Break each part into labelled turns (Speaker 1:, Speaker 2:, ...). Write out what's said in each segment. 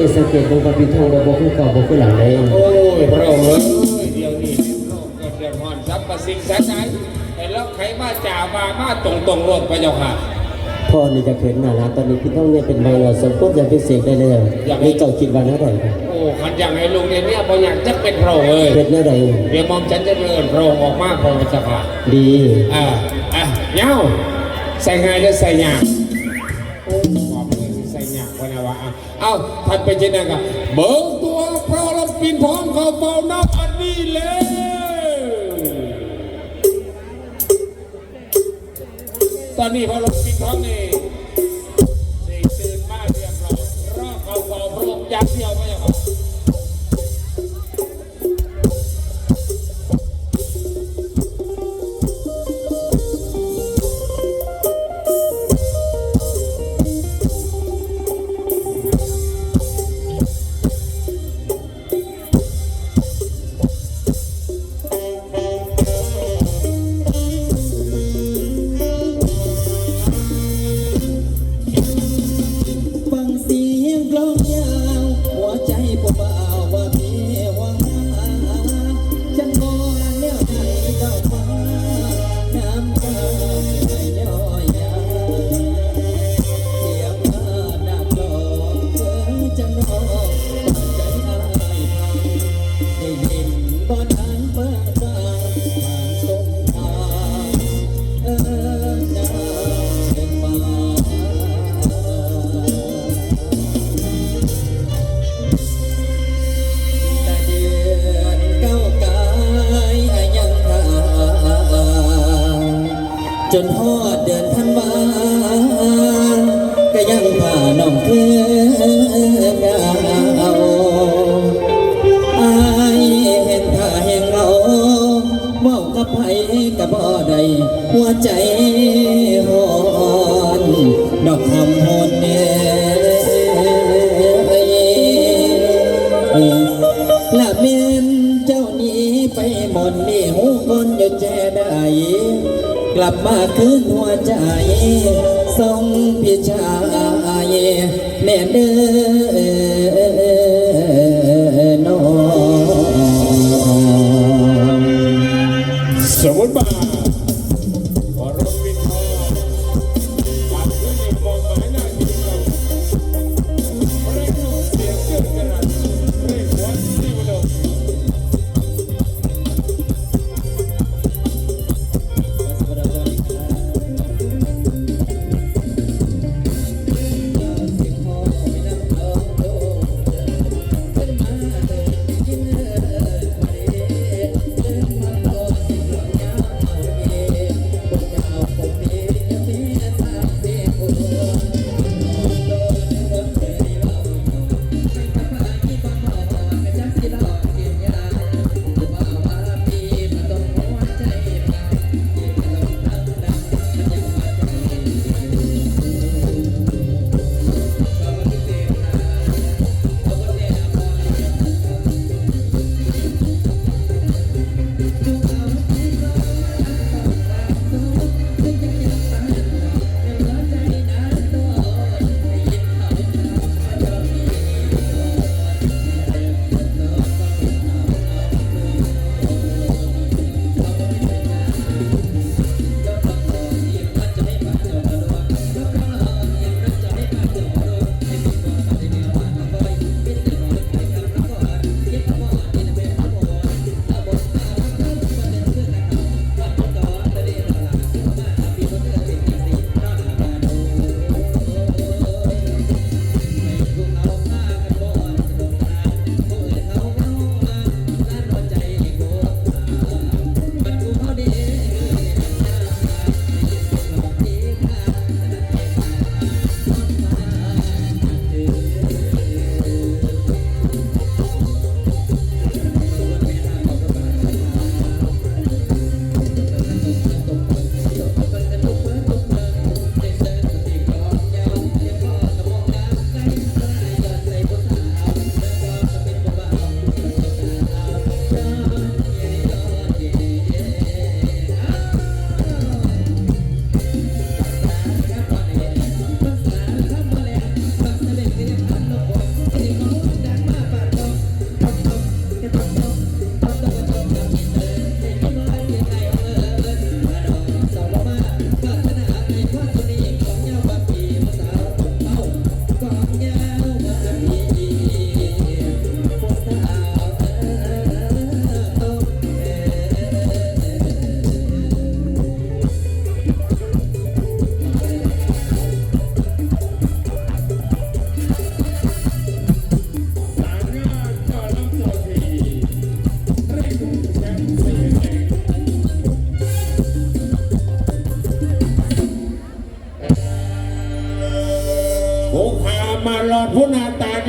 Speaker 1: ได้สังเกตดูว่าปิดทองเราบ่คือเก่าบ่คือหลังเลย
Speaker 2: โอ้ยพระองค์เอ้ยเดี๋ยวนี้โลกเกิดเดือดร้อนซับประสิงสักไงแต่แล้วใครมาจ่ามามาตรงตรงรถพระเจ้าค่ะ
Speaker 1: พ่อนี่จะเห็นหน้าร้านตอนนี้ปิดทองเนี่ยเป็นใบเราสมควรจะเป็นเสกได้แล้วนี่เจ้าคิดว่าเท่าไหร่
Speaker 2: โอ้ขันอย่างไอ้ลุงเนี่ยเนี่ยพออยากจะเป็นพระเอ้ย
Speaker 1: เป็นเท่าไหร่
Speaker 2: เดี๋ยวมอมฉันจะเดินพระออกมากพระเจ้าค่ะ
Speaker 1: ดี
Speaker 2: อ่าอะเย้าใส่ไงจะใส่หยาบโอ้บอกเลยใส่หยาบพนะวะอะ เอาท่านไปเจนักับเบิกตัวพระรับปินพร้อมเขาเฝ้านับอันนี้เลยตอนนี้พระรับปินพร้อมนี่สี่ตื่นมาเรียบร้อยรอเขาเฝ้าพระองค์ยักษ์เดียว
Speaker 3: ไป จนฮอดเดือนธันวาก็ยังผ่าน้องเพื่อนเอาอายเห็นท่าแห่งเราเมากับไผกับบ่ได้หัวใจหอนดอกคำหอนเน่ละเมนเจ้านี้ไปหมดนี่หูคนอยู่แจได้ กลับมาคืนหัวใจส่งพี่ชายแน่เด้อนอง
Speaker 2: สมมติว่า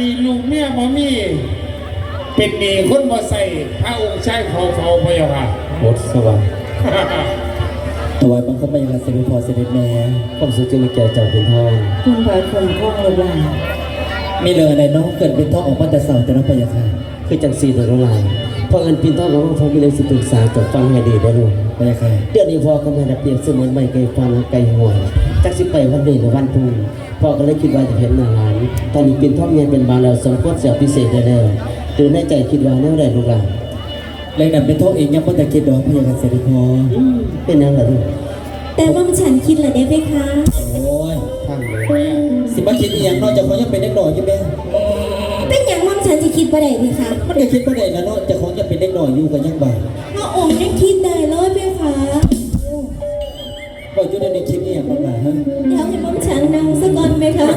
Speaker 2: ดีลูกเมียบ่มี เป็นหนีคนบ่ใส่พระองค์ชายเฝ้าเฝ้าพระเจ้าค่ะ
Speaker 1: บทสวรรค์
Speaker 3: ถวายบังคมพระยาเสด็จพ่อเสด็จแม่
Speaker 1: ความสุขจะมีแก่เจ้าเป็นทอง
Speaker 4: คุณพายคนข้องระบา
Speaker 3: มีเรื่องอะไรน้องเกิดเป็นท้องออกมาแต่เสาแต่รับพระยาค่ะ
Speaker 1: คือจังสีตัวลายเพราะอันปินทองของพ่อมีเลยสิปรึกษาจบฟังให้ดีได้รู้
Speaker 3: พระยาค่ะ
Speaker 1: เดี๋ยวนี้พ่อก็ไม่ได้เปรียบเสมือนใบไก่ฟันและไก่หัวจักสิไปวันเดีหรือวันพรุ่ง พ่อก็เลยคิดว่าจะเห็นหน้าหลาน ตอนนี้ปินทองเงินเป็นบานแล้วสมควรเสียพิเศษได้แล้วหรือในใจคิดว่าแน่ใดลูกหลาน
Speaker 3: เรื่องนั้นเป็นท้องเองยังไม่แต่คิดดอกพระยาค่ะเสด็จพ่อ
Speaker 1: อืมเป็นยังไงลูก
Speaker 4: แต่ว่าฉันคิดเหรอได้ไหมคะ
Speaker 3: โอ้ย
Speaker 1: ข้างเลย
Speaker 3: สิมาคิดอีหยังนอกจากเขายังเป็นเด็กหน่อยอยู่ไหม
Speaker 4: เป็นอย่างว่าฉันจะคิดว่าได้ไหมคะ
Speaker 3: มันก็คิดว่าได้นะเนาะจะของจะเป็นเด็กหน่อยอยู่กันยังบ่า
Speaker 4: พระองค์ยังคิดได้เลย ไหมคะ
Speaker 3: ก็อยู่ในคิดอีหยังบ้างล่ะฮะ
Speaker 4: เดี๋ยวให้ผมฉันนั่งสักก่อนไหมคะ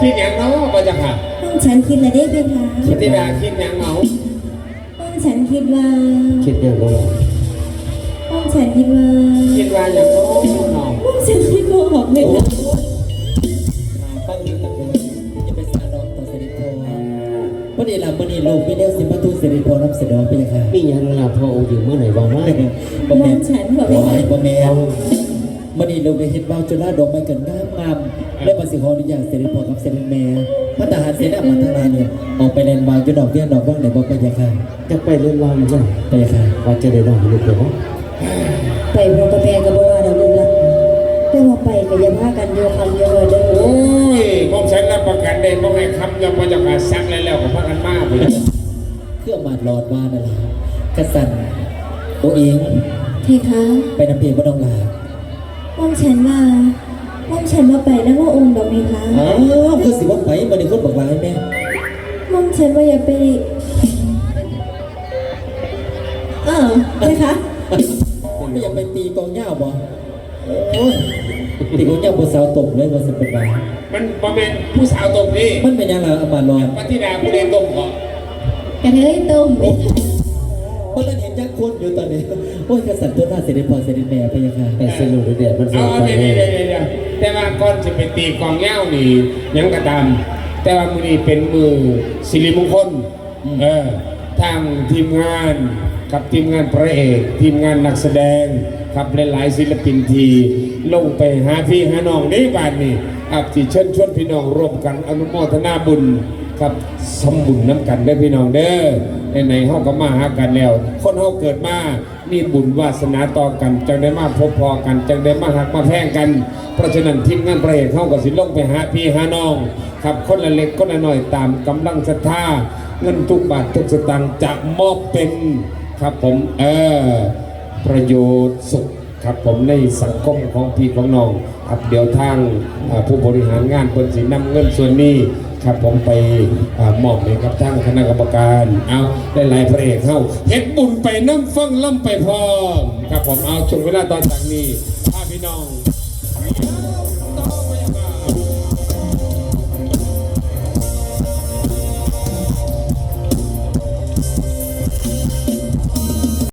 Speaker 2: คิดอย่างเนาะพระเจ้าค่ะ
Speaker 4: ผมฉันคิดเหรอได้ไหมคะ
Speaker 2: คิดที่ดาคิดอย่างเนาะ
Speaker 4: ผมฉันคิดว่า
Speaker 1: คิดยังลูกหลาน
Speaker 4: ผมฉันคิดว่า
Speaker 2: คิดว่าอย่างเนาะเนาะ
Speaker 4: ผมฉันคิดว่าออกเลยค่ะ
Speaker 3: วันนี้ล่ะวันนี้ลูกไม่ได้สิมาทูตเสด็จพ่อรับเสด็จพระยาค่ะ
Speaker 1: มีอย่างลาพ่อองค์อยู่เมื่อไหร่ว่ามา
Speaker 3: บ่
Speaker 4: ผ
Speaker 3: แม่
Speaker 4: ม
Speaker 3: น
Speaker 4: ฉันบอก
Speaker 3: บ่
Speaker 4: ไหม
Speaker 3: ให้
Speaker 4: คะ
Speaker 3: บ่แม่นวันนี้ลูกได้เฮ็ดว่าวจุฬาดอกไม้กันงามงามและมาสิทธิ์ขออนุญาตสด็จพ่อกับเสด็จแม่พระทหารเสนามาทางลาเนี่ยออกไปเล่นวางจุดดอกเบี้ยดอกว่างไหนบ่พระยาค่ะ
Speaker 1: จะไปเล่นวางจ้ะ
Speaker 3: พระยาค่ะ
Speaker 1: ว่าจะได้ดอกลูกเหรอ
Speaker 4: ไปพระประแพกับบัวดอกลูกละแต่ว่าไปกับยาพากันโยคำโยเด้อ
Speaker 2: โอ้ยมองฉันรับประกันได้มองให้คำยังพระเจ้าค่ะซักแล้วแล้วกับพระกันมากเลย
Speaker 3: เครื่องมาดหลอดว่านั่นล่ะกระสันโอเอง
Speaker 4: ที่คะ
Speaker 3: ไปนำเพลงบ่ต้องลา
Speaker 4: ผมฉันว่าผมฉันว่าไปแล้วว่าองค์ดอกไหมคะ
Speaker 3: อ้าวคือสิบ่ไปบ่ได้คนบอกลาให้แม่
Speaker 4: มองฉันว่าอย่าไปเออนะคะ
Speaker 3: ไม่อยากไปตีกองเหย้าบ่ โอ้ยตีกองเหย้าบ่สาวตกเลยว่าสิเป็นบา
Speaker 2: มันประเป็นผู้สาวตรงนี้
Speaker 3: มันเป็นยังไงอามาลอน
Speaker 2: ปฏิดาผู้เล่นตรงก่อน
Speaker 4: กระเทยต้มไหมคะ
Speaker 3: เพราะท่านเห็นยักษ์คนอยู่ตอนนี้โอ้ยกษัตริย์ตัวหน้าเสด็จพ่อเสด็จแม่พะยาค่ะ
Speaker 1: แต่สนุกเด็ดมันส
Speaker 2: เอา
Speaker 1: นุก
Speaker 2: เอา
Speaker 1: ไป
Speaker 2: เดี๋ยว
Speaker 1: เล
Speaker 2: เดี๋ยวยเดี๋ยวเดี๋ยวแต่ว่าก่อนจะไปตีกลองเง้านี่ยังกระตามแต่ว่ามือนี้เป็นมือสิริมงคลเออทางทีมงานกับทีมงานพระเอกทีมงานนักแสดง ครับหลายๆศิลปินทีลงไปหาพี่หาน้องนี่บ้านนี่ครับที่เชิญชวนพี่น้องร่วมกันอนุโมทนาบุญครับสมบุญน้ำกันได้พี่น้องเด้อในในเฮาก็มาหากันแล้ว คนเฮาเกิดมามีบุญวาสนาต่อกันจังได้มาพบพอกันจังได้มาหักมาแพงกัน เพราะฉะนั้นทีมงานประเอกเฮาก็สิลงไปหาพี่หาน้องครับคนละเล็กคนละน้อยตามกำลังศรัทธาเงินทุกบาททุกสตางค์จะมอบเป็นครับผมเออ ประโยชน์สุขครับผมในสังคมของพี่ของน้องครับเดี๋ยวทางอ่าผู้บริหารงานเปินสีน้ำเงินส่วนนี้ครับผมไปมอบให้กับทางคณะกรรมการเอาได้หลายพระเอกเข้าเฮ็ดบุญไปน้ำฟังล่ำไปพร้อมครับผมเอาช่วงเวลาตอนจากนี้พาพี่น้อง